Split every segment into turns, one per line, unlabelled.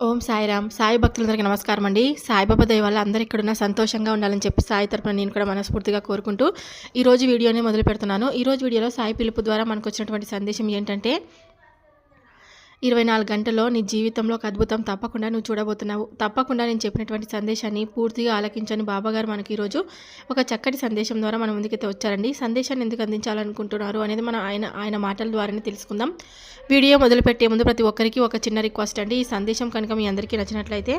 ఓం సాయిరామ్. సాయి భక్తులందరికీ నమస్కారం అండి. సాయిబాబా దయ వల్ల అందరు ఇక్కడున్న సంతోషంగా ఉండాలని చెప్పి సాయి తరపున నేను కూడా మనస్ఫూర్తిగా కోరుకుంటూ ఈరోజు వీడియోని మొదలు పెడుతున్నాను ఈరోజు వీడియోలో సాయి పిలుపు ద్వారా మనకు వచ్చినటువంటి సందేశం ఏంటంటే ఇరవై నాలుగు గంటల్లో నీ జీవితంలో ఒక అద్భుతం తప్పకుండా నువ్వు చూడబోతున్నావు. తప్పకుండా నేను చెప్పినటువంటి సందేశాన్ని పూర్తిగా ఆలకించని బాబాగారు మనకి ఈరోజు ఒక చక్కటి సందేశం ద్వారా మన ముందుకైతే వచ్చారండి. సందేశాన్ని ఎందుకు అందించాలనుకుంటున్నారు అనేది మనం ఆయన ఆయన మాటల ద్వారానే తెలుసుకుందాం. వీడియో మొదలుపెట్టే ముందు ప్రతి ఒక్కరికి ఒక చిన్న రిక్వెస్ట్ అండి. ఈ సందేశం కనుక మీ అందరికీ నచ్చినట్లయితే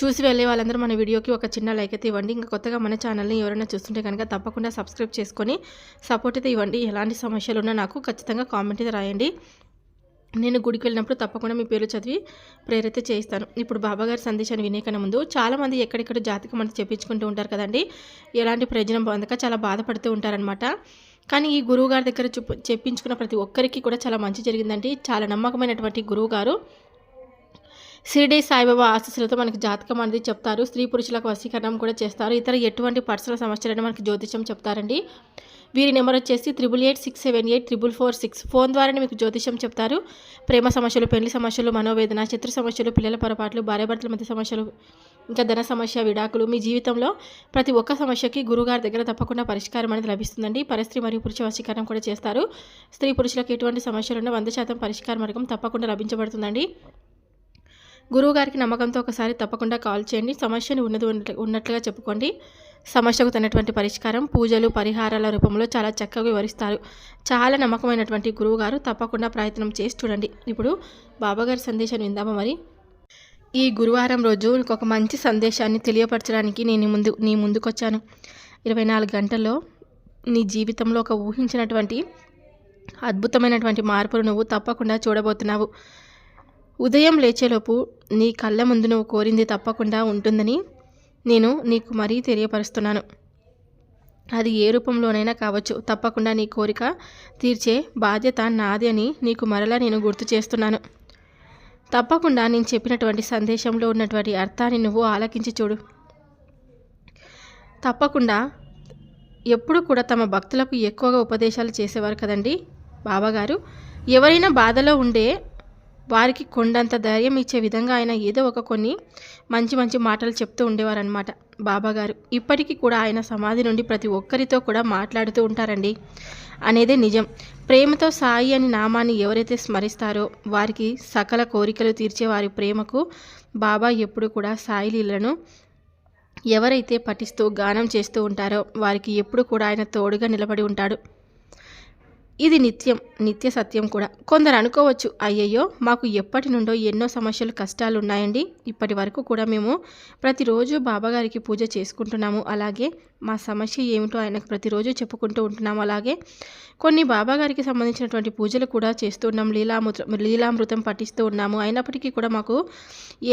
చూసి వెళ్ళే వాళ్ళందరూ మన వీడియోకి ఒక చిన్న లైక్ అయితే ఇవ్వండి. ఇంకా కొత్తగా మన ఛానల్ని ఎవరైనా చూస్తుంటే కనుక తప్పకుండా సబ్స్క్రైబ్ చేసుకొని సపోర్ట్ అయితే ఇవ్వండి. ఎలాంటి సమస్యలు ఉన్నా నాకు ఖచ్చితంగా కామెంట్ అయితే రాయండి. నేను గుడికి వెళ్ళినప్పుడు తప్పకుండా మీ పేరు చదివి ప్రేరైతే చేయిస్తాను. ఇప్పుడు బాబాగారి సందేశాన్ని వినేకన్నా ముందు చాలామంది ఎక్కడెక్కడ జాతకం అంటే చెప్పించుకుంటూ ఉంటారు కదండి. ఎలాంటి ప్రయోజనం పొందక చాలా బాధపడుతూ ఉంటారనమాట కానీ ఈ గురువు గారి దగ్గర చెప్పించుకున్న ప్రతి ఒక్కరికి కూడా చాలా మంచి జరిగిందండి. చాలా నమ్మకమైనటువంటి గురువు గారు. షిరిడి సాయిబాబా ఆశస్సులతో మనకి జాతకం అనేది చెప్తారు. స్త్రీ పురుషులకు వశీకరణం కూడా చేస్తారు. ఇతర ఎటువంటి పర్సనల్ సమస్యలను మనకి జ్యోతిషం చెప్తారండి. వీరి నెంబర్ వచ్చేసి triple eight six seven eight triple four six. Phone ద్వారానే మీకు జ్యోతిషం చెప్తారు. ప్రేమ సమస్యలు పెళ్ళి సమస్యలు మనోవేదన శత్రు సమస్యలు పిల్లల పొరపాట్లు భార్యాభర్తల మధ్య సమస్యలు ఇంకా ధన సమస్య విడాకులు. మీ జీవితంలో ప్రతి ఒక్క సమస్యకి గురుగారి దగ్గర తప్పకుండా పరిష్కారం అనేది లభిస్తుందండి. పరిస్త్రీ మరియు పురుష వశీకరణం కూడా చేస్తారు. స్త్రీ పురుషులకు ఎటువంటి సమస్యలున్నా వంద శాతం పరిష్కార మార్గం తప్పకుండా లభించబడుతుందండి. గురువుగారికి నమ్మకంతో ఒకసారి తప్పకుండా కాల్ చేయండి. సమస్యను ఉన్నది ఉన్నట్లుగా చెప్పుకోండి. సమస్యకు తనటువంటి పరిష్కారం పూజలు పరిహారాల రూపంలో చాలా చక్కగా వివరిస్తారు. చాలా నమ్మకమైనటువంటి గురువుగారు తప్పకుండా ప్రయత్నం చేసి చూడండి. ఇప్పుడు బాబాగారి సందేశాన్ని విందామా మరి? ఈ గురువారం రోజు ఒక మంచి సందేశాన్ని తెలియపరచడానికి నేను ముందు నీ ముందుకొచ్చాను. ఇరవై నాలుగు గంటల్లో నీ జీవితంలో ఒక ఊహించినటువంటి అద్భుతమైనటువంటి మార్పులు నువ్వు తప్పకుండా చూడబోతున్నావు. ఉదయం లేచేలోపు నీ కళ్ళ ముందు నువ్వు కోరింది తప్పకుండా ఉంటుందని నేను నీకు మరీ తెలియపరుస్తున్నాను. అది ఏ రూపంలోనైనా కావచ్చు. తప్పకుండా నీ కోరిక తీర్చే బాధ్యత నాది అని నీకు మరలా నేను గుర్తు చేస్తున్నాను. తప్పకుండా నేను చెప్పినటువంటి సందేశంలో ఉన్నటువంటి అర్థాన్ని నువ్వు ఆలకించి చూడు. తప్పకుండా ఎప్పుడు కూడా తమ భక్తులకు ఎక్కువగా ఉపదేశాలు చేసేవారు కదండి బాబాగారు. ఎవరైనా బాధలో ఉండే వారికి కొండంత ధైర్యం ఇచ్చే విధంగా ఆయన ఏదో ఒక కొన్ని మంచి మంచి మాటలు చెప్తూ ఉండేవారనమాట బాబాగారు ఇప్పటికీ కూడా ఆయన సమాధి నుండి ప్రతి ఒక్కరితో కూడా మాట్లాడుతూ ఉంటారండి అనేదే నిజం. ప్రేమతో సాయి అని నామాన్ని ఎవరైతే స్మరిస్తారో వారికి సకల కోరికలు తీర్చే వారి ప్రేమకు బాబా ఎప్పుడు కూడా సాయి లీలను ఎవరైతే పఠిస్తూ గానం చేస్తూ ఉంటారో వారికి ఎప్పుడు కూడా ఆయన తోడుగా నిలబడి ఉంటాడు. ఇది నిత్యం నిత్య సత్యం కూడా. కొందరు అనుకోవచ్చు అయ్యయ్యో మాకు ఎప్పటి నుండో ఎన్నో సమస్యలు కష్టాలు ఉన్నాయండి ఇప్పటి వరకు కూడా మేము ప్రతిరోజు బాబాగారికి పూజ చేసుకుంటున్నాము. అలాగే మా సమస్య ఏమిటో ఆయనకు ప్రతిరోజు చెప్పుకుంటూ ఉంటున్నాము. అలాగే కొన్ని బాబాగారికి సంబంధించినటువంటి పూజలు కూడా చేస్తున్నాం లీలామృతం లీలామృతం పఠిస్తూ ఉన్నాము. అయినప్పటికీ కూడా మాకు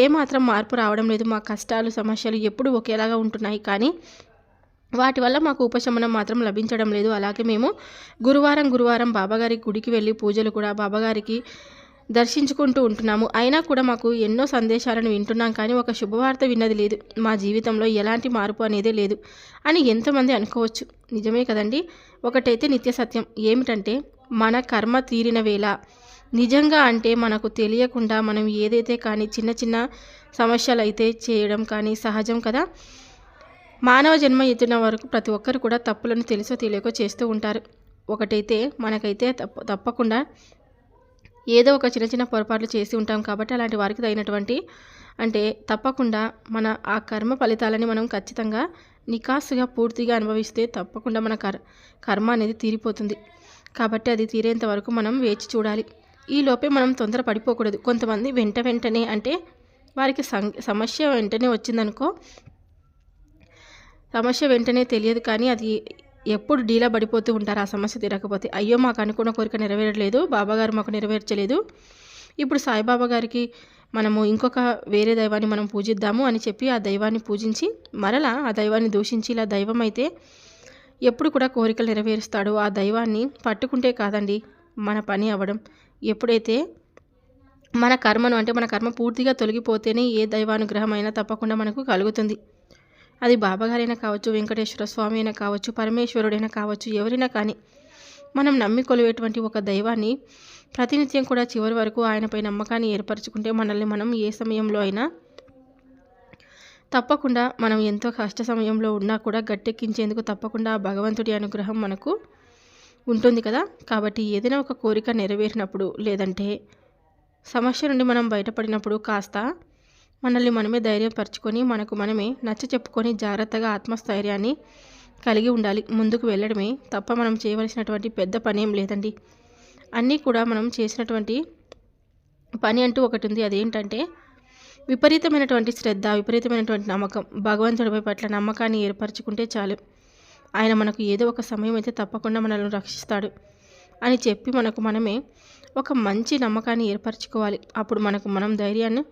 ఏమాత్రం మార్పు రావడం లేదు. మా కష్టాలు సమస్యలు ఎప్పుడు ఒకేలాగా ఉంటున్నాయి. కానీ వాటి వల్ల మాకు ఉపశమనం మాత్రం లభించడం లేదు. అలాగే మేము గురువారం గురువారం బాబాగారి గుడికి వెళ్ళి పూజలు కూడా బాబాగారికి దర్శించుకుంటూ ఉంటున్నాము. అయినా కూడా మాకు ఎన్నో సందేశాలను వింటున్నాం. కానీ ఒక శుభవార్త విన్నది లేదు. మా జీవితంలో ఎలాంటి మార్పు అనేది లేదు అని ఎంతమంది అనుకోవచ్చు. నిజమే కదండి? ఒకటైతే నిత్య సత్యం. ఏమిటంటే మన కర్మ తీరిన వేళ నిజంగా అంటే మనకు తెలియకుండా మనం ఏదైతే కానీ చిన్న చిన్న సమస్యలు అయితే చేయడం కానీ సహజం కదా? మానవ జన్మ ఎత్తున వరకు ప్రతి ఒక్కరు కూడా తప్పులను తెలుసో తెలియకో చేస్తూ ఉంటారు. ఒకటైతే మనకైతే తప్ప తప్పకుండా ఏదో ఒక చిన్న చిన్న పొరపాట్లు చేసి ఉంటాం కాబట్టి అలాంటి వారికి తగినటువంటి అంటే తప్పకుండా మన ఆ కర్మ ఫలితాలని మనం ఖచ్చితంగా నికాసుగా పూర్తిగా అనుభవిస్తే తప్పకుండా మన కర్ కర్మ అనేది తీరిపోతుంది. కాబట్టి అది తీరేంత వరకు మనం వేచి చూడాలి. ఈ లోపే మనం తొందర పడిపోకూడదు. కొంతమంది వెంట వెంటనే అంటే వారికి సమస్య వెంటనే వచ్చిందనుకో సమస్య వెంటనే తెలియదు కానీ అది ఎప్పుడు డీలా పడిపోతూ ఉంటారు. ఆ సమస్య తీరకపోతే అయ్యో మాకు అనుకున్న కోరిక నెరవేరలేదు బాబాగారు మాకు నెరవేర్చలేదు. ఇప్పుడు సాయిబాబా గారికి మనము ఇంకొక వేరే దైవాన్ని మనం పూజిద్దాము అని చెప్పి ఆ దైవాన్ని పూజించి మరలా ఆ దైవాన్ని దూషించి ఇలా దైవం అయితే ఎప్పుడు కూడా కోరికలు నెరవేరుస్తాడో. ఆ దైవాన్ని పట్టుకుంటే కాదండి మన పని అవ్వడం. ఎప్పుడైతే మన కర్మను అంటే మన కర్మ పూర్తిగా తొలగిపోతేనే ఏ దైవానుగ్రహం అయినా తప్పకుండా మనకు కలుగుతుంది. అది బాబాగారైనా కావచ్చు వెంకటేశ్వర స్వామి అయినా కావచ్చు పరమేశ్వరుడైనా కావచ్చు ఎవరైనా కానీ మనం నమ్మి కొలివేటువంటి ఒక దైవాన్ని ప్రతినిత్యం కూడా చివరి వరకు ఆయనపై నమ్మకాన్ని ఏర్పరచుకుంటే మనల్ని మనం ఏ సమయంలో అయినా తప్పకుండా మనం ఎంతో కష్ట సమయంలో ఉన్నా కూడా గట్టెక్కించేందుకు తప్పకుండా ఆ భగవంతుడి అనుగ్రహం మనకు ఉంటుంది కదా. కాబట్టి ఏదైనా ఒక కోరిక నెరవేరినప్పుడు లేదంటే సమస్య నుండి మనం బయటపడినప్పుడు కాస్త మనల్ని మనమే ధైర్యం పరుచుకొని మనకు మనమే నచ్చ చెప్పుకొని జాగ్రత్తగా ఆత్మస్థైర్యాన్ని కలిగి ఉండాలి ముందుకు వెళ్ళడమే తప్ప మనం చేయవలసినటువంటి పెద్ద పని ఏం లేదండి. అన్నీ కూడా మనం చేసినటువంటి పని అంటూ ఒకటి ఉంది. అదేంటంటే విపరీతమైనటువంటి శ్రద్ధ విపరీతమైనటువంటి నమ్మకం. భగవంతుడిపై పట్ల నమ్మకాన్ని ఏర్పరచుకుంటే చాలు. ఆయన మనకు ఏదో ఒక సమయం అయితే తప్పకుండా మనల్ని రక్షిస్తాడు అని చెప్పి మనకు మనమే ఒక మంచి నమ్మకాన్ని ఏర్పరచుకోవాలి. అప్పుడు మనకు మనం ధైర్యాన్ని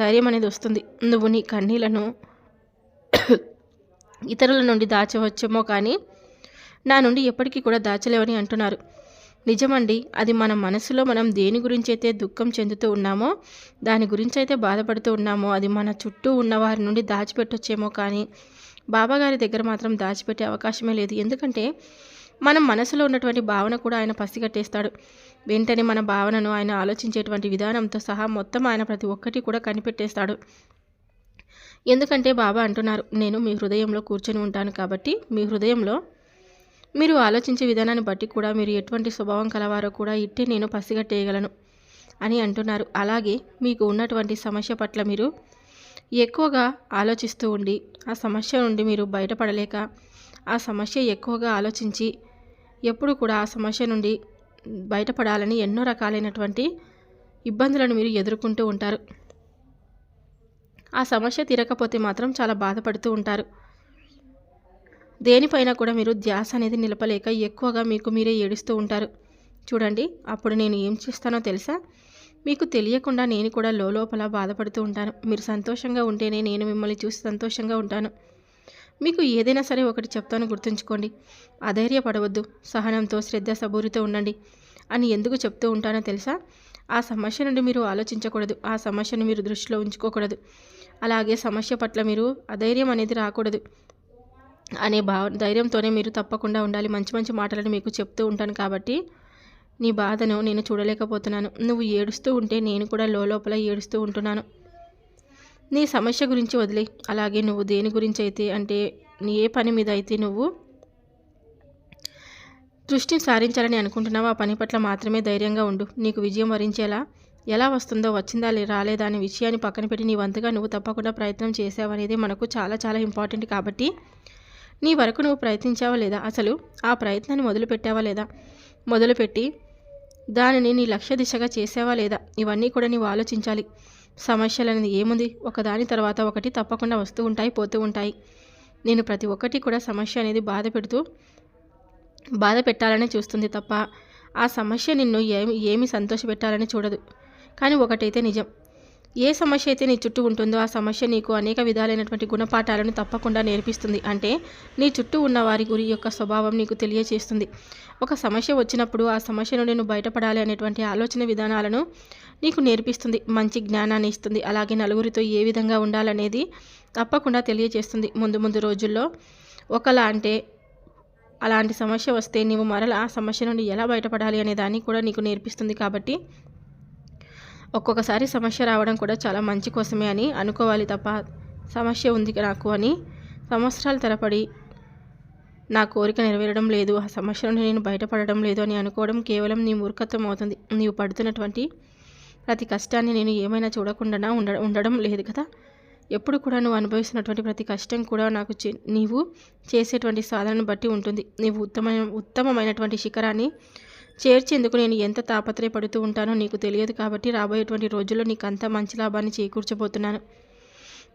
ధైర్యం అనేది వస్తుంది. నువ్వు నీ కన్నీలను ఇతరుల నుండి దాచవచ్చేమో కానీ నా నుండి ఎప్పటికీ కూడా దాచలేవని అంటున్నారు. నిజమండి అది మన మనసులో మనం దేని గురించి అయితే దుఃఖం చెందుతూ ఉన్నామో దాని గురించి అయితే బాధపడుతూ ఉన్నామో అది మన చుట్టూ ఉన్న వారి నుండి దాచిపెట్టొచ్చేమో కానీ బాబాగారి దగ్గర మాత్రం దాచిపెట్టే అవకాశమే లేదు. ఎందుకంటే మనం మనసులో ఉన్నటువంటి భావన కూడా ఆయన పసిగట్టేస్తాడు. వెంటనే మన భావనను ఆయన ఆలోచించేటువంటి విధానంతో సహా మొత్తం ఆయన ప్రతి ఒక్కటి కూడా కనిపెట్టేస్తాడు. ఎందుకంటే బాబా అంటున్నారు నేను మీ హృదయంలో కూర్చొని ఉంటాను కాబట్టి మీ హృదయంలో మీరు ఆలోచించే విధానాన్ని బట్టి కూడా మీరు ఎటువంటి స్వభావం కలవారో కూడా ఇట్టే నేను పసిగట్టేయగలను అని అంటున్నారు. అలాగే మీకు ఉన్నటువంటి సమస్య పట్ల మీరు ఎక్కువగా ఆలోచిస్తూ ఉండి ఆ సమస్య నుండి మీరు బయటపడలేక ఆ సమస్య ఎక్కువగా ఆలోచించి ఎప్పుడు కూడా ఆ సమస్య నుండి బయటపడాలని ఎన్నో రకాలైనటువంటి ఇబ్బందులను మీరు ఎదుర్కొంటూ ఉంటారు. ఆ సమస్య తీరకపోతే మాత్రం చాలా బాధపడుతూ ఉంటారు. దేనిపైన కూడా మీరు ధ్యాస అనేది నిలపలేక ఎక్కువగా మీకు మీరే ఏడుస్తూ ఉంటారు. చూడండి అప్పుడు నేను ఏం చేస్తానో తెలుసా? మీకు తెలియకుండా నేను కూడా లోపల బాధపడుతూ ఉంటాను. మీరు సంతోషంగా ఉంటేనే నేను మిమ్మల్ని చూసి సంతోషంగా ఉంటాను. మీకు ఏదైనా సరే ఒకటి చెప్తాను గుర్తుంచుకోండి. అధైర్యపడవద్దు. సహనంతో శ్రద్ధ సబూరితో ఉండండి. అని ఎందుకు చెప్తూ ఉంటానో తెలుసా? ఆ సమస్య నుండి మీరు ఆలోచించకూడదు. ఆ సమస్యను మీరు దృష్టిలో ఉంచుకోకూడదు. అలాగే సమస్య పట్ల మీరు అధైర్యం అనేది రాకూడదు అనే భావ ధైర్యంతోనే మీరు తప్పకుండా ఉండాలి. మంచి మంచి మాటలను మీకు చెప్తూ ఉంటాను కాబట్టి నీ బాధను నేను చూడలేకపోతున్నాను. నువ్వు ఏడుస్తూ ఉంటే నేను కూడా లోపల ఏడుస్తూ ఉంటున్నాను. నీ సమస్య గురించి వదిలే. అలాగే నువ్వు దేని గురించి అయితే అంటే నీ ఏ పని మీద అయితే నువ్వు దృష్టిని సారించాలని అనుకుంటున్నావు ఆ పని పట్ల మాత్రమే ధైర్యంగా ఉండు. నీకు విజయం వరించేలా ఎలా వస్తుందో వచ్చిందా రాలేదా అనే విషయాన్ని పక్కన పెట్టి నీ వంతుగా నువ్వు తప్పకుండా ప్రయత్నం చేసావనేది మనకు చాలా చాలా ఇంపార్టెంట్ కాబట్టి నీ వరకు నువ్వు ప్రయత్నించావా లేదా? అసలు ఆ ప్రయత్నాన్ని మొదలుపెట్టావా లేదా? మొదలుపెట్టి దానిని నీ లక్ష్య దిశగా చేసావా లేదా? ఇవన్నీ కూడా నీవు ఆలోచించాలి. సమస్యలు అనేది ఏముంది? ఒకదాని తర్వాత ఒకటి తప్పకుండా వస్తూ ఉంటాయి పోతూ ఉంటాయి. నేను ప్రతి ఒక్కటి కూడా సమస్య అనేది బాధ పెడుతూ బాధ పెట్టాలనే చూస్తుంది తప్ప ఆ సమస్య నిన్ను ఏమి ఏమి సంతోషపెట్టాలని చూడదు. కానీ ఒకటైతే నిజం. ఏ సమస్య అయితే నీ చుట్టూ ఉంటుందో ఆ సమస్య నీకు అనేక విధాలైనటువంటి గుణపాఠాలను తప్పకుండా నేర్పిస్తుంది. అంటే నీ చుట్టూ ఉన్న వారి గురి యొక్క స్వభావం నీకు తెలియచేస్తుంది. ఒక సమస్య వచ్చినప్పుడు ఆ సమస్య నుండి నువ్వు బయటపడాలి అనేటువంటి ఆలోచన విధానాలను నీకు నేర్పిస్తుంది మంచి జ్ఞానాన్ని ఇస్తుంది. అలాగే నలుగురితో ఏ విధంగా ఉండాలనేది తప్పకుండా తెలియజేస్తుంది ముందు ముందు రోజుల్లో. ఒకలా అంటే అలాంటి సమస్య వస్తే నీవు మరలా ఆ సమస్య నుండి ఎలా బయటపడాలి అనే దాన్ని కూడా నీకు నేర్పిస్తుంది కాబట్టి ఒక్కొక్కసారి సమస్య రావడం కూడా చాలా మంచి కోసమే అని అనుకోవాలి తప్ప సమస్య ఉంది నాకు అని సంవత్సరాల తరపడి నా కోరిక నెరవేరడం లేదు ఆ సమస్య నుండి నేను బయటపడడం లేదు అని అనుకోవడం కేవలం నీ మూర్ఖత్వం అవుతుంది. నీవు పడుతున్నటువంటి ప్రతి కష్టాన్ని నేను ఏమైనా చూడకుండా ఉండ ఉండడం లేదు కదా. ఎప్పుడు కూడా నువ్వు అనుభవిస్తున్నటువంటి ప్రతి కష్టం కూడా నాకు నీవు చేసేటువంటి సాధనను బట్టి ఉంటుంది. నీవు ఉత్తమ ఉత్తమమైనటువంటి శిఖరాన్ని చేర్చేందుకు నేను ఎంత తాపత్రయపడుతూ ఉంటానో నీకు తెలియదు కాబట్టి రాబోయేటువంటి రోజుల్లో నీకు అంత మంచి లాభాన్ని చేకూర్చబోతున్నాను.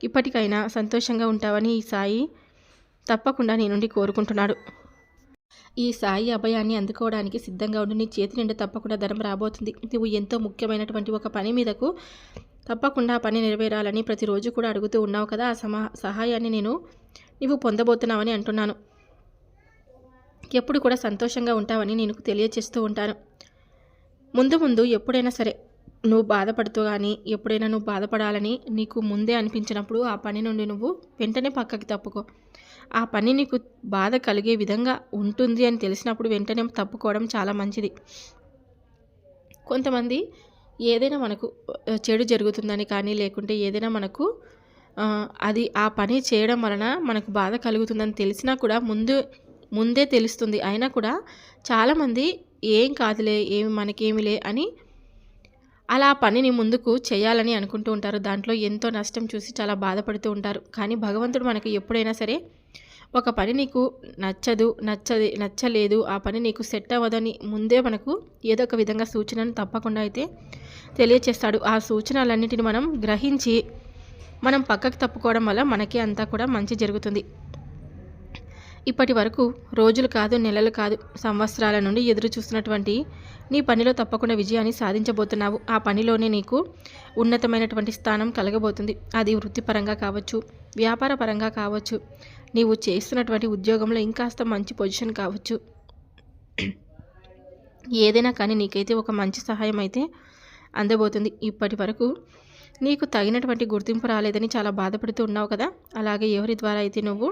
ఇప్పటికైనా సంతోషంగా ఉంటావని ఈ సాయి తప్పకుండా నీ నుండి కోరుకుంటున్నాడు. ఈ సాయి అభయాన్ని అందుకోవడానికి సిద్ధంగా ఉండి. నీ చేతి నిండా తప్పకుండా ధనం రాబోతుంది. నువ్వు ఎంతో ముఖ్యమైనటువంటి ఒక పని మీదకు తప్పకుండా పని నెరవేరాలని ప్రతిరోజు కూడా అడుగుతూ ఉన్నావు కదా. ఆ సమా సహాయాన్ని నేను నువ్వు పొందబోతున్నావని అంటున్నాను. ఎప్పుడు కూడా సంతోషంగా ఉంటావని నేను తెలియచేస్తూ ఉంటాను. ముందు ముందు ఎప్పుడైనా సరే నువ్వు బాధపడుతూ కానీ ఎప్పుడైనా నువ్వు బాధపడాలని నీకు ముందే అనిపించినప్పుడు ఆ పని నుండి నువ్వు వెంటనే పక్కకి తప్పుకో. ఆ పని నీకు బాధ కలిగే విధంగా ఉంటుంది అని తెలిసినప్పుడు వెంటనే తప్పుకోవడం చాలా మంచిది. కొంతమంది ఏదైనా మనకు చెడు జరుగుతుందని కానీ లేకుంటే ఏదైనా మనకు అది ఆ పని చేయడం వలన మనకు బాధ కలుగుతుందని తెలిసినా కూడా ముందు ముందే తెలుస్తుంది. అయినా కూడా చాలామంది ఏం కాదులే ఏమి మనకేమిలే అని అలా పనిని ముందుకు చేయాలని అనుకుంటూ ఉంటారు. దాంట్లో ఎంతో నష్టం చూసి చాలా బాధపడుతూ ఉంటారు. కానీ భగవంతుడు మనకి ఎప్పుడైనా సరే ఒక పని నీకు నచ్చదు నచ్చది నచ్చలేదు ఆ పని నీకు సెట్ అవ్వదని ముందే మనకు ఏదో ఒక విధంగా సూచనను తప్పకుండా అయితే తెలియచేస్తాడు. ఆ సూచనలన్నిటిని మనం గ్రహించి మనం పక్కకు తప్పుకోవడం వల్ల మనకి అంతా కూడా మంచి జరుగుతుంది. ఇప్పటి వరకు రోజులు కాదు నెలలు కాదు సంవత్సరాల నుండి ఎదురు చూస్తున్నటువంటి నీ పనిలో తప్పకుండా విజయాన్ని సాధించబోతున్నావు. ఆ పనిలోనే నీకు ఉన్నతమైనటువంటి స్థానం కలగబోతుంది. అది వృత్తిపరంగా కావచ్చు వ్యాపార పరంగా కావచ్చు నీవు చేస్తున్నటువంటి ఉద్యోగంలో ఇంకాస్త మంచి పొజిషన్ కావచ్చు. ఏదైనా కానీ నీకైతే ఒక మంచి సహాయం అయితే అందబోతుంది. ఇప్పటి వరకు నీకు తగినటువంటి గుర్తింపు రాలేదని చాలా బాధపడుతూ ఉన్నావు కదా? అలాగే ఎవరి ద్వారా అయితే నువ్వు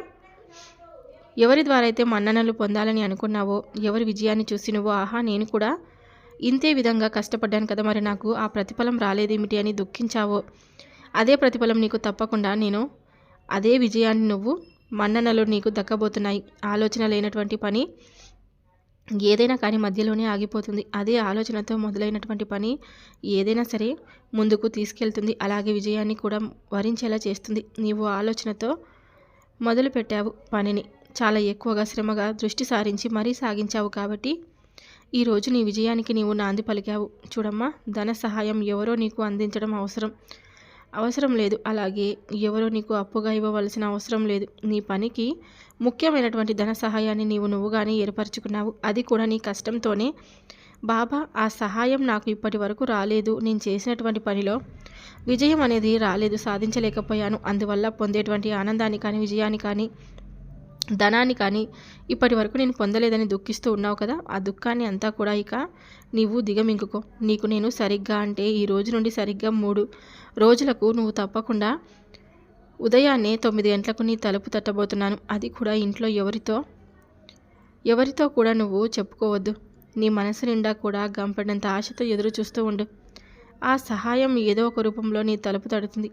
ఎవరి ద్వారా అయితే మన్ననలు పొందాలని అనుకున్నావో ఎవరి విజయాన్ని చూసి నువ్వు ఆహా నేను కూడా ఇంతే విధంగా కష్టపడ్డాను కదా మరి నాకు ఆ ప్రతిఫలం రాలేదేమిటి అని దుఃఖించావో? అదే ప్రతిఫలం నీకు తప్పకుండా నేను అదే విజయాన్ని నువ్వు మన్ననలు నీకు దక్కబోతున్నాయి. ఆలోచన లేనటువంటి పని ఏదైనా కానీ మధ్యలోనే ఆగిపోతుంది. అదే ఆలోచనతో మొదలైనటువంటి పని ఏదైనా సరే ముందుకు తీసుకెళ్తుంది. అలాగే విజయాన్ని కూడా వరించేలా చేస్తుంది. నీవు ఆలోచనతో మొదలు పెట్టావు పనిని. చాలా ఎక్కువగా శ్రమగా దృష్టి సారించి మరీ సాగించావు కాబట్టి ఈరోజు నీ విజయానికి నీవు నాంది పలికావు. చూడమ్మా ధన సహాయం ఎవరో నీకు అందించడం అవసరం. అవసరం లేదు. అలాగే ఎవరో నీకు అప్పుగా ఇవ్వవలసిన అవసరం లేదు. నీ పనికి ముఖ్యమైనటువంటి ధన సహాయాన్ని నీవు నువ్వుగానే ఏర్పరచుకున్నావు. అది కూడా నీ కష్టంతోనే. బాబా ఆ సహాయం నాకు ఇప్పటి వరకు రాలేదు. నేను చేసినటువంటి పనిలో విజయం అనేది రాలేదు. సాధించలేకపోయాను. అందువల్ల పొందేటువంటి ఆనందాన్ని కానీ విజయాన్ని కానీ ధనాన్ని కానీ ఇప్పటి వరకు నేను పొందలేదని దుఃఖిస్తూ ఉన్నావు కదా ఆ దుఃఖాన్ని అంతా కూడా ఇక నీవు దిగమింగుకో. నీకు నేను సరిగ్గా అంటే ఈ రోజు నుండి సరిగ్గా మూడు రోజులకు నువ్వు తప్పకుండా ఉదయాన్నే తొమ్మిది గంటలకు నీ తలుపు తట్టబోతున్నాను. అది కూడా ఇంట్లో ఎవరితో? ఎవరితో కూడా నువ్వు చెప్పుకోవద్దు. నీ మనసు నిండా కూడా గంపడినంత ఆశతో ఎదురు చూస్తూ ఉండు. ఆ సహాయం ఏదో ఒక రూపంలో నీ తలుపు తడుతుంది.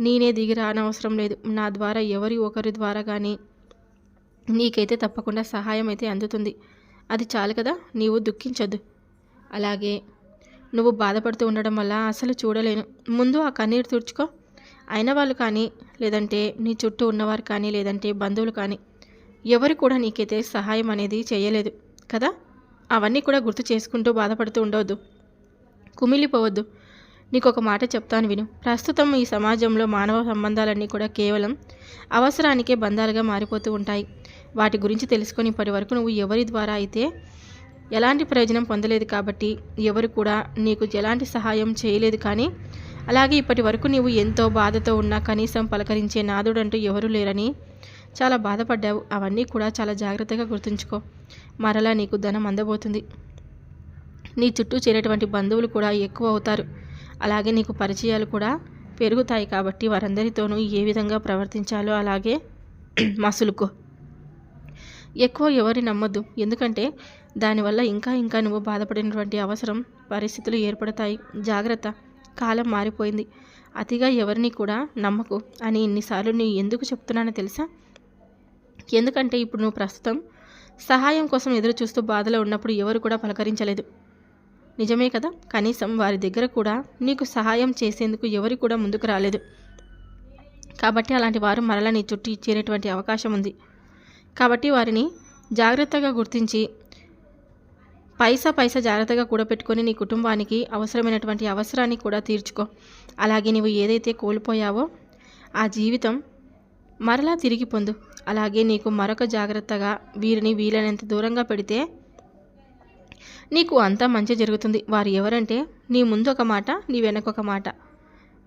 నేనే దిగి రానవసరం లేదు. నా ద్వారా ఎవరి ఒకరి ద్వారా కానీ నీకైతే తప్పకుండా సహాయం అయితే అందుతుంది. అది చాలు కదా నీవు దుఃఖించొద్దు. అలాగే నువ్వు బాధపడుతూ ఉండడం వల్ల అసలు చూడలేను. ముందు ఆ కన్నీరు తుడుచుకో. అయిన వాళ్ళు కానీ లేదంటే నీ చుట్టూ ఉన్నవారు కానీ లేదంటే బంధువులు కానీ ఎవరు కూడా నీకైతే సహాయం అనేది చేయలేదు కదా? అవన్నీ కూడా గుర్తు చేసుకుంటూ బాధపడుతూ ఉండవద్దు కుమిలిపోవద్దు. నీకు ఒక మాట చెప్తాను విను. ప్రస్తుతం ఈ సమాజంలో మానవ సంబంధాలన్నీ కూడా కేవలం అవసరానికే బంధాలుగా మారిపోతూ ఉంటాయి. వాటి గురించి తెలుసుకొని ఇప్పటి వరకు నువ్వు ఎవరి ద్వారా అయితే ఎలాంటి ప్రయోజనం పొందలేదు కాబట్టి ఎవరు కూడా నీకు ఎలాంటి సహాయం చేయలేదు కానీ అలాగే ఇప్పటి వరకు నీవు ఎంతో బాధతో ఉన్నా కనీసం పలకరించే నాదుడంటూ ఎవరూ లేరని చాలా బాధపడ్డావు. అవన్నీ కూడా చాలా జాగ్రత్తగా గుర్తుంచుకో. మరలా నీకు ధనం అందబోతుంది. నీ చుట్టూ చేరేటువంటి బంధువులు కూడా ఎక్కువ అవుతారు. అలాగే నీకు పరిచయాలు కూడా పెరుగుతాయి కాబట్టి వారందరితోనూ ఏ విధంగా ప్రవర్తించాలో అలాగే మసులుకో. ఎక్కువ ఎవరిని నమ్మద్దు. ఎందుకంటే దానివల్ల ఇంకా ఇంకా నువ్వు బాధపడినటువంటి అవసరం పరిస్థితులు ఏర్పడతాయి. జాగ్రత్త. కాలం మారిపోయింది. అతిగా ఎవరిని కూడా నమ్మకు. అని ఇన్నిసార్లు నీ ఎందుకు చెప్తున్నానో తెలుసా? ఎందుకంటే ఇప్పుడు నువ్వు ప్రస్తుతం సహాయం కోసం ఎదురు చూస్తూ బాధలో ఉన్నప్పుడు ఎవరు కూడా పలకరించలేదు. నిజమే కదా? కనీసం వారి దగ్గర కూడా నీకు సహాయం చేసేందుకు ఎవరు కూడా ముందుకు రాలేదు. కాబట్టి అలాంటి వారు మరలా నీ చుట్టూ చేరేటువంటి అవకాశం ఉంది. కాబట్టి వారిని జాగ్రత్తగా గుర్తించి పైసా పైసా జాగ్రత్తగా కూడబెట్టుకొని నీ కుటుంబానికి అవసరమైనటువంటి అవసరాన్ని కూడా తీర్చుకో. అలాగే నువ్వు ఏదైతే కోల్పోయావో ఆ జీవితం మరలా తిరిగి పొందు. అలాగే నీకు మరొక జాగ్రత్తగా వీరిని వీలైనంత దూరంగా పెడితే నీకు అంతా మంచి జరుగుతుంది. వారు ఎవరంటే నీ ముందు ఒక మాట నీ వెనక ఒక మాట.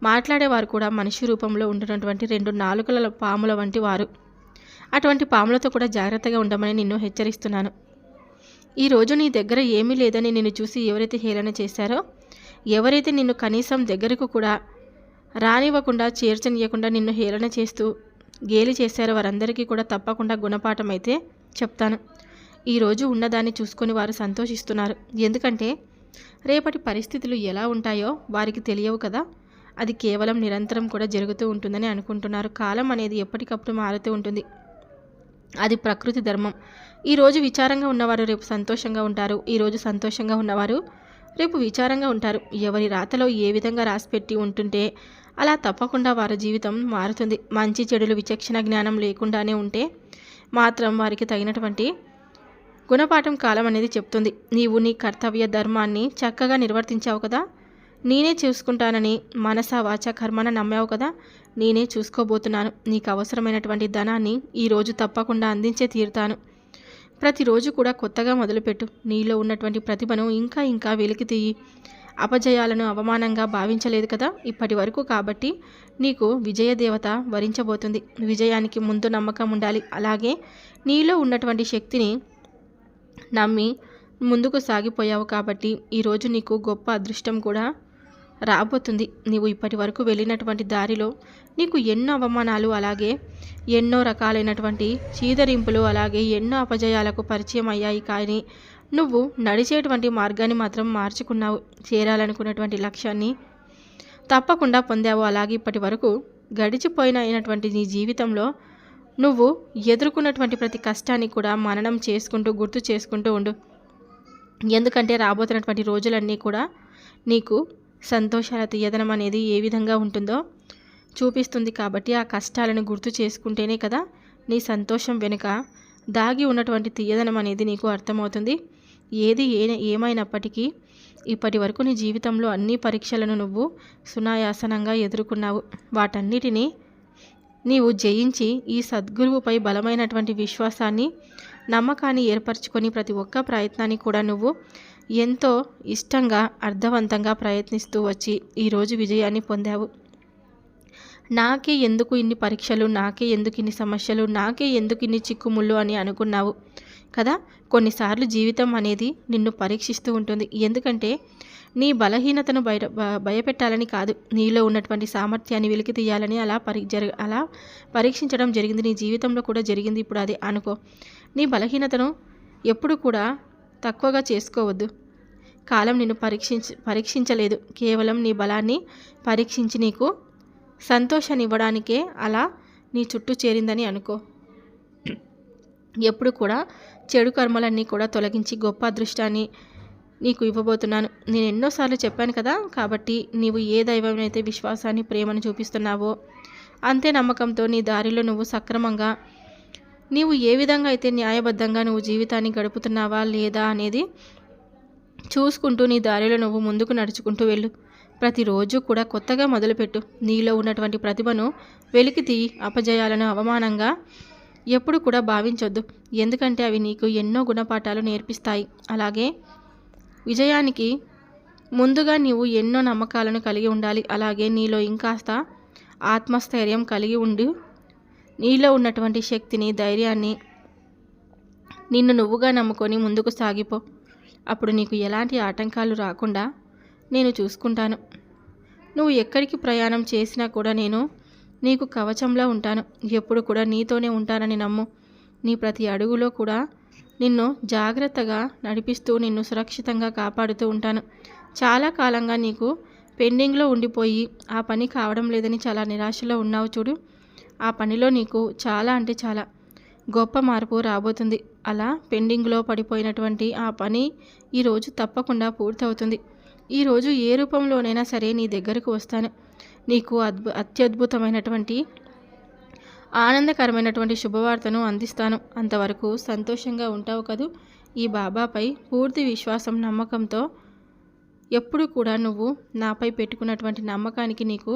మాట్లాడేవారు కూడా మనిషి రూపంలో ఉంటున్నటువంటి రెండు నాలుకల పాముల వంటి వారు. అటువంటి పాములతో కూడా జాగ్రత్తగా ఉండమని నిన్ను హెచ్చరిస్తున్నాను. ఈరోజు నీ దగ్గర ఏమీ లేదని నిన్ను చూసి ఎవరైతే హేళన చేశారో ఎవరైతే నిన్ను కనీసం దగ్గరకు కూడా రానివ్వకుండా చేర్చనియకుండా నిన్ను హేళన చేస్తూ గేలి చేశారో వారందరికీ కూడా తప్పకుండా గుణపాఠం అయితే చెప్తాను. ఈరోజు ఉన్నదాన్ని చూసుకొని వారు సంతోషిస్తున్నారు. ఎందుకంటే రేపటి పరిస్థితులు ఎలా ఉంటాయో వారికి తెలియవు కదా. అది కేవలం నిరంతరం కూడా జరుగుతూ ఉంటుందని అనుకుంటున్నారు. కాలం అనేది ఎప్పటికప్పుడు మారుతూ ఉంటుంది. అది ప్రకృతి ధర్మం. ఈరోజు విచారంగా ఉన్నవారు రేపు సంతోషంగా ఉంటారు. ఈరోజు సంతోషంగా ఉన్నవారు రేపు విచారంగా ఉంటారు. ఎవరి రాతలో ఏ విధంగా రాసిపెట్టి ఉంటుంటే అలా తప్పకుండా వారి జీవితం మారుతుంది. మంచి చెడులు విచక్షణ జ్ఞానం లేకుండానే ఉంటే మాత్రం వారికి తగినటువంటి గుణపాఠం కాలం అనేది చెప్తుంది. నీవు నీ కర్తవ్య ధర్మాన్ని చక్కగా నిర్వర్తించావు కదా? నేనే చూసుకుంటానని మనస వాచ కర్మన నమ్మావు కదా? నేనే చూసుకోబోతున్నాను. నీకు అవసరమైనటువంటి ధనాన్ని ఈరోజు తప్పకుండా అందించే తీరుతాను. ప్రతిరోజు కూడా కొత్తగా మొదలుపెట్టు. నీలో ఉన్నటువంటి ప్రతిభను ఇంకా ఇంకా వెలికి తీయి. అపజయాలను అవమానంగా భావించలేదు కదా? ఇప్పటి వరకు కాబట్టి నీకు విజయదేవత వరించబోతుంది. విజయానికి ముందు నమ్మకం ఉండాలి. అలాగే నీలో ఉన్నటువంటి శక్తిని నమ్మి ముందుకు సాగిపోయావు కాబట్టి ఈరోజు నీకు గొప్ప అదృష్టం కూడా రాబోతుంది. నీవు ఇప్పటి వరకు వెళ్ళినటువంటి దారిలో నీకు ఎన్నో అవమానాలు అలాగే ఎన్నో రకాలైనటువంటి చీదరింపులు అలాగే ఎన్నో అపజయాలకు పరిచయం అయ్యాయి. కానీ నువ్వు నడిచేటువంటి మార్గాన్ని మాత్రం మార్చుకున్నావు. చేరాలనుకున్నటువంటి లక్ష్యాన్ని తప్పకుండా పొందావు. అలాగే ఇప్పటి వరకు గడిచిపోయిన అయినటువంటి నీ జీవితంలో నువ్వు ఎదుర్కొన్నటువంటి ప్రతి కష్టాన్ని కూడా మననం చేసుకుంటూ గుర్తు చేసుకుంటూ ఉండు. ఎందుకంటే రాబోతున్నటువంటి రోజులన్నీ కూడా నీకు సంతోషాల తీయదనం అనేది ఏ విధంగా ఉంటుందో చూపిస్తుంది కాబట్టి ఆ కష్టాలను గుర్తు చేసుకుంటేనే కదా నీ సంతోషం వెనుక దాగి ఉన్నటువంటి తీయదనం అనేది నీకు అర్థమవుతుంది. ఏది ఏ ఏమైనప్పటికీ ఇప్పటి వరకు నీ జీవితంలో అన్ని పరీక్షలను నువ్వు సునాయాసనంగా ఎదుర్కొన్నావు. వాటన్నిటినీ నీవు జయించి ఈ సద్గురువుపై బలమైనటువంటి విశ్వాసాన్ని నమ్మకాన్ని ఏర్పరచుకొని ప్రతి ఒక్క ప్రయత్నాన్ని కూడా నువ్వు ఎంతో ఇష్టంగా అర్థవంతంగా ప్రయత్నిస్తూ వచ్చి ఈరోజు విజయాన్ని పొందావు. నాకే ఎందుకు ఇన్ని పరీక్షలు నాకే ఎందుకు ఇన్ని సమస్యలు నాకే ఎందుకు ఇన్ని చిక్కుముళ్ళు అని అనుకున్నావు కదా? కొన్నిసార్లు జీవితం అనేది నిన్ను పరీక్షిస్తూ ఉంటుంది. ఎందుకంటే నీ బలహీనతను బయట భయపెట్టాలని కాదు. నీలో ఉన్నటువంటి సామర్థ్యాన్ని వెలికి తీయాలని అలా పరి జరి అలా పరీక్షించడం జరిగింది. నీ జీవితంలో కూడా జరిగింది ఇప్పుడు అది. అనుకో నీ బలహీనతను ఎప్పుడు కూడా తక్కువగా చేసుకోవద్దు. కాలం నిన్ను పరీక్షించ పరీక్షించలేదు. కేవలం నీ బలాన్ని పరీక్షించి నీకు సంతోషాన్ని ఇవ్వడానికే అలా నీ చుట్టూ చేరిందని అనుకో. ఎప్పుడు కూడా చెడు కర్మలన్నీ కూడా తొలగించి గొప్ప అదృష్టాన్ని నీకు ఇవ్వబోతున్నాను. నేను ఎన్నోసార్లు చెప్పాను కదా కాబట్టి నీవు ఏ దైవమైతే విశ్వాసాన్ని ప్రేమను చూపిస్తున్నావో అంతే నమ్మకంతో నీ దారిలో నువ్వు సక్రమంగా నీవు ఏ విధంగా అయితే న్యాయబద్ధంగా నువ్వు జీవితాన్ని గడుపుతున్నావా లేదా అనేది చూసుకుంటూ నీ దారిలో నువ్వు ముందుకు నడుచుకుంటూ వెళ్ళు. ప్రతిరోజు కూడా కొత్తగా మొదలుపెట్టు. నీలో ఉన్నటువంటి ప్రతిభను వెలికి తీయి. అపజయాలను అవమానంగా ఎప్పుడు కూడా భావించొద్దు. ఎందుకంటే అవి నీకు ఎన్నో గుణపాఠాలు నేర్పిస్తాయి. అలాగే విజయానికి ముందుగా నీవు ఎన్నో నమ్మకాలను కలిగి ఉండాలి. అలాగే నీలో ఇంకాస్త ఆత్మస్థైర్యం కలిగి ఉండి. నీలో ఉన్నటువంటి శక్తిని ధైర్యాన్ని నిన్ను నువ్వుగా నమ్ముకొని ముందుకు సాగిపో. అప్పుడు నీకు ఎలాంటి ఆటంకాలు రాకుండా నేను చూసుకుంటాను. నువ్వు ఎక్కడికి ప్రయాణం చేసినా కూడా నేను నీకు కవచంలా ఉంటాను. ఎప్పుడు కూడా నీతోనే ఉంటానని నమ్ము. నీ ప్రతి అడుగులో కూడా నిన్ను జాగ్రత్తగా నడిపిస్తూ నిన్ను సురక్షితంగా కాపాడుతూ ఉంటాను. చాలా కాలంగా నీకు పెండింగ్లో ఉండిపోయి ఆ పని కావడం లేదని చాలా నిరాశలో ఉన్నావు చూడు. ఆ పనిలో నీకు చాలా అంటే చాలా. గొప్ప మార్పు రాబోతుంది. అలా పెండింగ్లో పడిపోయినటువంటి ఆ పని ఈరోజు తప్పకుండా పూర్తవుతుంది. ఈరోజు ఏ రూపంలోనైనా సరే నీ దగ్గరకు వస్తాను. నీకు అద్భు అత్యద్భుతమైనటువంటి ఆనందకరమైనటువంటి శుభవార్తను అందిస్తాను. అంతవరకు సంతోషంగా ఉంటావు కదూ? ఈ బాబాపై పూర్తి విశ్వాసం నమ్మకంతో ఎప్పుడు కూడా నువ్వు నాపై పెట్టుకున్నటువంటి నమ్మకానికి నీకు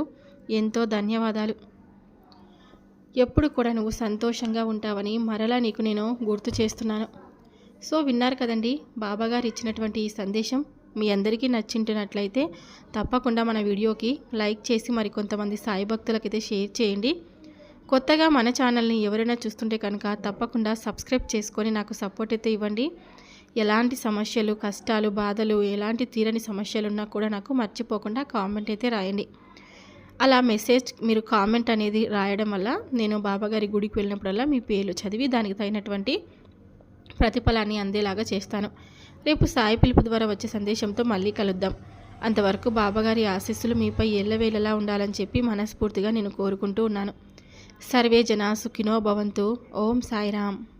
ఎంతో ధన్యవాదాలు. ఎప్పుడు కూడా నువ్వు సంతోషంగా ఉంటావని మరలా నీకు నేను గుర్తు చేస్తున్నాను. సో విన్నారు కదండి బాబాగారు ఇచ్చినటువంటి ఈ సందేశం మీ అందరికీ నచ్చింటున్నట్లయితే తప్పకుండా మన వీడియోకి లైక్ చేసి మరికొంతమంది సాయి భక్తులకైతే షేర్ చేయండి. కొత్తగా మన ఛానల్ని ఎవరైనా చూస్తుంటే కనుక తప్పకుండా సబ్స్క్రైబ్ చేసుకొని నాకు సపోర్ట్ అయితే ఇవ్వండి. ఎలాంటి సమస్యలు కష్టాలు బాధలు ఎలాంటి తీరని సమస్యలు ఉన్నా కూడా నాకు మర్చిపోకుండా కామెంట్ అయితే రాయండి. అలా మెసేజ్ మీరు కామెంట్ అనేది రాయడం వల్ల నేను బాబాగారి గుడికి వెళ్ళినప్పుడల్లా మీ పేర్లు చదివి దానికి తగినటువంటి ప్రతిఫలాన్ని అందేలాగా చేస్తాను. రేపు సాయి పిలుపు ద్వారా వచ్చే సందేశంతో మళ్ళీ కలుద్దాం. అంతవరకు బాబాగారి ఆశీస్సులు మీపై ఎల్లవేళలా ఉండాలని చెప్పి మనస్ఫూర్తిగా నేను కోరుకుంటూ ఉన్నాను. సర్వే జనా సుఖినో భవంతు. ఓం సాయిరామ్.